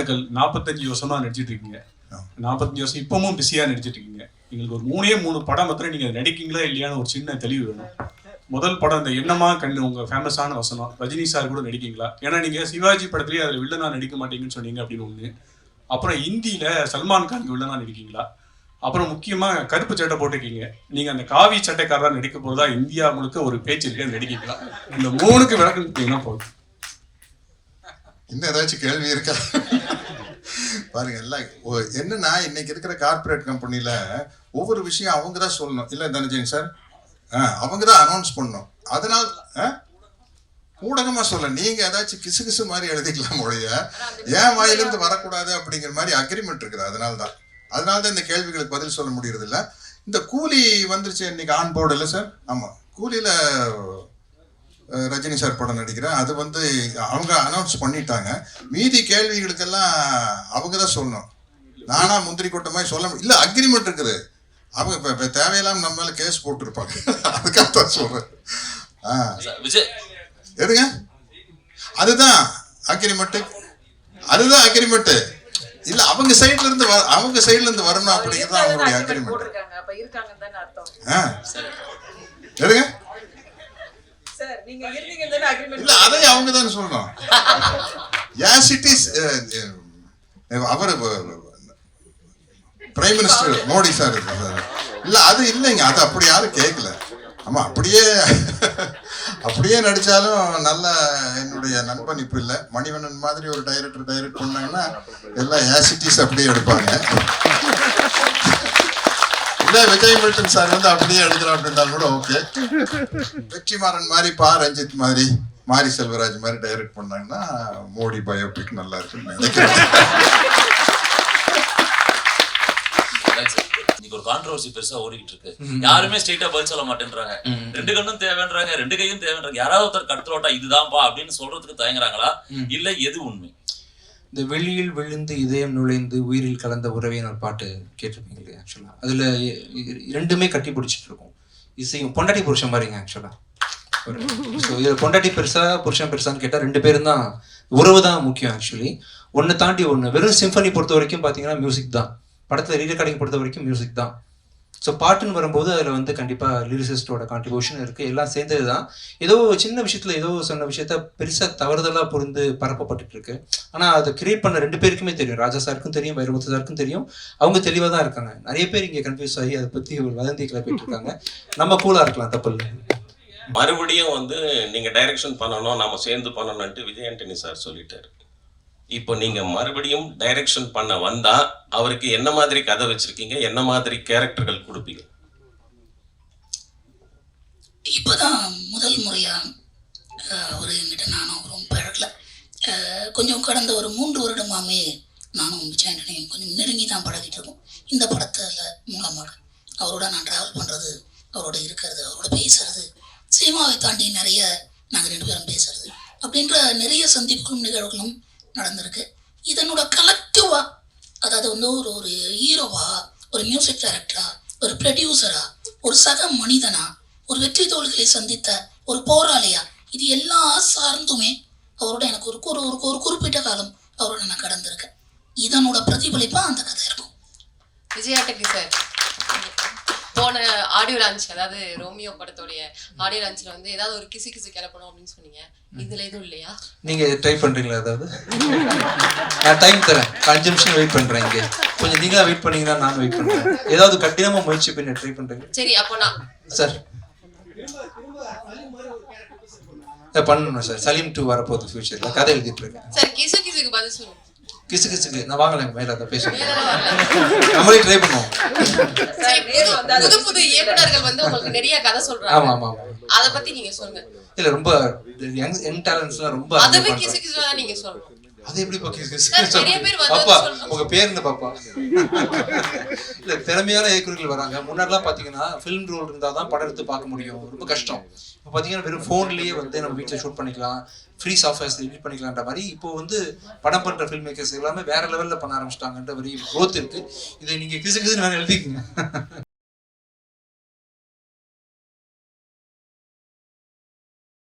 வாழ்த்துக்கள் நாற்பத்தஞ்சு வருஷமா நடிச்சிட்டு இருக்கீங்க. நாற்பத்தஞ்சு வருஷம் இப்பவும் பிஸியா நடிச்சிட்டு இருக்கீங்க. எங்களுக்கு ஒரு மூணே மூணு படம் மாத்திரம் நீங்க நடிக்கீங்களா இல்லையான்னு ஒரு சின்ன தெளிவு வேணும். முதல் படம் இந்த என்னமா கண்ணு உங்க ஃபேமஸான வசனம். ரஜினி சார் கூட நடிக்கீங்களா ஏன்னா நீங்க சிவாஜி படத்துலயே அதுல வில்லனா நடிக்க மாட்டீங்கன்னு சொன்னீங்க அப்படின்னு ஒண்ணு. அப்புறம் ஹிந்தியில சல்மான் கானுக்கு வில்லனா நடிக்கீங்களா அப்புறம் முக்கியமா கருப்பு சட்டை போட்டிருக்கீங்க. நீங்க அந்த காவி சட்டைக்காரரா நடிக்க போதா இந்தியா முழுக்க ஒரு பேச்சு இருக்கு நடிக்கீங்களா இந்த மூணுக்கு விளக்கம் போதும். இன்னும் ஏதாச்சும் கேள்வி இருக்கா? பாருங்க எல்லாம் ஓ- என்னன்னா இன்னைக்கு இருக்கிற கார்ப்பரேட் கம்பெனில ஒவ்வொரு விஷயம் அவங்க தான் சொல்லணும். இல்ல தனஜெயின் சார்? அவங்க தான் அனௌன்ஸ் பண்ணணும். அதனால ஆ? ஊடகமா சொல்ல நீங்க ஏதாச்சும் கிசு கிசு மாதிரி எழுதிக்கலாம் ஒழிய ஏன் வாயிலிருந்து வரக்கூடாது அப்படிங்கிற மாதிரி அக்ரிமெண்ட் இருக்குது. அதனால தான் அதனால தான் இந்த கேள்விகளுக்கு பதில் சொல்ல முடியறதில்ல. இந்த கூலி வந்துருச்சு இன்னைக்கு ஆன் போர்டு இல்லை சார்? ஆமா. கூலியில ரஜினி சார் படம் நடிக்கிறேன் அது வந்து அவங்க அனௌன்ஸ் பண்ணிட்டாங்க. மீதி கேள்விகளுக்கெல்லாம் அவங்க தான் சொல்லணும். நானா முந்திரி கொட்ட மாதிரி சொல்ல இல்லை அக்ரிமெண்ட் இருக்குது. அவங்க இப்போ இப்போ தேவையில்லாம நம்ம மேலே கேஸ் போட்டிருப்பாங்க. அதுக்காக தான் சொல்கிறேன் ஆ. எதுங்க? அதுதான் அக்ரிமெண்ட்டு அதுதான் அக்ரிமெண்ட்டு இல்ல அவங்க சைடுல இருந்து அவங்க சைடுல இருந்து வரணும் அப்படிங்கிறது அவங்களுடைய அக்ரிமெண்ட் போட்டிருக்காங்க. அப்ப இருக்காங்கன்னு தானே அர்த்தம். எதுங்க சார் நீங்க இருந்தீங்கன்னு தானே அக்ரிமெண்ட் இல்ல அதையும் அவங்க தான் சொல்லணும். ஏன் சிட்டிஸ் அவர் பிரைம் மினிஸ்டர் மோடி சார் இல்ல அது இல்லைங்க. அது அப்படி யாரும் கேட்கல ஆமா அப்படியே அப்படியே நடிச்சாலும் நல்ல என்னுடைய நண்பன் இப்ப இல்ல. மணிவண்ணன் மாதிரி ஒரு டைரக்டர் டைரக்ட் பண்ணாங்கன்னா எல்லாம் ஏசிட்டிஸ் அப்படியே எடுப்பாங்க. விஜய் மில்டன் சார் வந்து அப்படியே எடுக்கிறோம் அப்படின்னாலும் கூட ஓகே. வெற்றிமாறன் மாதிரி பா ரஞ்சித் மாதிரி மாரி செல்வராஜ் மாதிரி டைரக்ட் பண்ணாங்கன்னா மோடி பயோபிக் நல்லா இருக்குன்னு நினைக்கிறேன். ஒரு கான்ட்ரவர்சி பெருசா ஓடிக்கிட்டு இருக்கு. யாருமே ஸ்ட்ரெயிட்டா பதில் சொல்ல மாட்டேன்றாங்க. ரெண்டு கண்ணும் தேவைன்றாங்க ரெண்டு கையும் தேவைன்றாங்க. யாராவது ஒருத்தர் கடுத்துரோட்டா இதுதான்ப்பா அப்படின்னு சொல்றதுக்கு தயங்குறாங்களா? இல்ல எது உண்மை? இந்த வெளியில் விழுந்து இதயம் நுழைந்து உயிரில் கலந்த உறவினர் பாட்டு கேட்டிருப்பீங்க இல்லையா ஆக்சுவலாக அதில் ரெண்டுமே கட்டி பிடிச்சிட்டு இருக்கும். இசையும் பொண்டாட்டி புருஷன் மாதிரிங்க ஆக்சுவலாக ஸோ இதில் பொண்டாட்டி பெருசா புருஷன் பெருசான்னு கேட்டால் ரெண்டு பேரும் தான் உறவு தான் முக்கியம் ஆக்சுவலி ஒன்று தாண்டி ஒன்று வெறும் சிம்பனி பொறுத்த வரைக்கும் பார்த்தீங்கன்னா மியூசிக் தான். படத்தில் ரீரெக்கார்டிங் பொறுத்த வரைக்கும் மியூசிக் தான். ஸோ பாட்டுன்னு வரும்போது அதில் வந்து கண்டிப்பாக லிரிசிஸ்டோட கான்ட்ரிபியூஷன் இருக்குது எல்லாம் சேர்ந்தது தான் ஏதோ ஒரு சின்ன விஷயத்தில் ஏதோ சொன்ன விஷயத்த பெருசாக தவறுதலாக புரிந்து பரப்பப்பட்டுட்டு இருக்கு. ஆனால் அதை கிரியேட் பண்ண ரெண்டு பேருக்குமே தெரியும். ராஜா சாருக்கும் தெரியும் வைரமுத்து சாருக்கும் தெரியும். அவங்க தெளிவாக தான் இருக்காங்க. நிறைய பேர் இங்கே கன்ஃபியூஸ் ஆகி அதை பற்றி ஒரு வதந்தி கிளப்பிட்டு இருக்காங்க. நம்ம கூலாக இருக்கலாம் தப்பு இல்லை. மறுபடியும் வந்து நீங்க டைரக்ஷன் பண்ணணும் நாம சேர்ந்து பண்ணணும்ட்டு விஜய் ஆண்டனி சார் சொல்லிட்டாரு. இப்போ நீங்க மறுபடியும் டைரக்ஷன் பண்ண வந்தா அவருக்கு என்ன மாதிரி கதை வச்சிருக்கீங்க? என்ன மாதிரி கேரக்டர்கள் கொடுப்பீங்க? இப்போதான் முதல் முறையாக அவர் என்கிட்ட நானும் ரொம்ப பழகல. கொஞ்சம் கடந்த ஒரு மூன்று வருடமாமே நானும் விஜயாண்டனையும் கொஞ்சம் நெருங்கி தான் பழகிட்டு இருக்கோம். இந்த படத்தில் மூலமாக அவரோட நான் ட்ராவல் பண்ணுறது அவரோட இருக்கிறது அவரோட பேசுறது சினிமாவை தாண்டி நிறைய நாங்கள் ரெண்டு பேரும் பேசுறது அப்படின்ற நிறைய சந்திப்புகளும் நிகழ்வுகளும் நடந்திருக்கு. இதனோட கலெக்டிவாக அதாவது வந்து ஒரு ஒரு ஹீரோவா ஒரு மியூசிக் டைரக்டரா ஒரு ப்ரொடியூசரா ஒரு சக மனிதனா ஒரு வெற்றி தோல்களை சந்தித்த ஒரு போராளியா இது எல்லா சார்ந்துமே அவரோட எனக்கு ஒரு ஒரு ஒரு ஒரு குறிப்பிட்ட காலம் அவரோட நான் கடந்திருக்கேன். இதனோட பிரதிபலிப்பாக அந்த கதை இருக்கும். விஜயாட்டகி சார் போன ஆடியோ லான்ச் அதாவது ரோமியோ படத்தோடைய ஆடியோ லான்ச்ல வந்து ஏதாவது ஒரு கிசு கிசு கிளப்பணும் அப்படின்னு சொன்னீங்க. இதுல எதுவும் இல்லையா? நீங்கள் ட்ரை பண்ணுறீங்களா அதாவது நான் டைம் தரேன். அஞ்சு நிமிஷம் வெயிட் பண்ணுறேன் இங்கே. கொஞ்சம் நீங்களா வெயிட் பண்ணீங்கன்னா நான் வெயிட் பண்ணுறேன் ஏதாவது கடினமாக முயற்சி பண்ணி ட்ரை பண்ணுறீங்க சரி அப்போ நான் சார். பண்ணணும் சார். சலீம் டூ வரப்போகுது ஃபியூச்சரில் கதை எழுதிட்டு இருக்கேன். சரி கிசு கிசுக்கு பதில் சொல்லுங்க. கிசு கிசுக்கு. நான் வாங்கலைங்க மேலே அதை வரல. நம்மளே ட்ரை பண்ணுவோம். புது புது இயக்குனர்கள் வந்து உங்களுக்கு நிறைய கதை சொல்றாங்க. ஆமாம் ஆமாம் அத பத்தி நீங்க சொல்லுங்க. இல்லை ரொம்ப யங் யங் டேலண்ட்ஸ்லாம் ரொம்ப அதுவே கிசு பண்றேன். கிசு தான் நீங்க சொல்லணும் அது எப்படி பாப்பா. உங்க பேர் என்ன பாப்பா இல்ல திறமையான இயக்குநர்கள் வராங்க. முன்னாடிலாம் பாத்தீங்கன்னா ஃபிலிம் ரோல் இருந்தா தான் படம் எடுத்து பார்க்க முடியும். ரொம்ப கஷ்டம். இப்போ பாத்தீங்கன்னா வெறும் ஃபோன்லயே வந்து நம்ம வீட்டில் ஷூட் பண்ணிக்கலாம். ஃப்ரீ சாஃப்ட்வேர்ஸ் எடிட் பண்ணிக்கலான்ற மாதிரி இப்போ வந்து படம் பண்ற ஃபில்ம் மேக்கர்ஸ் எல்லாமே வேற லெவல்ல பண்ண ஆரம்பிச்சிட்டாங்கன்ற மாதிரி growth இருக்கு. இதை நீங்க கிசு கிசுன்னு வேற எழுதிக்கங்க.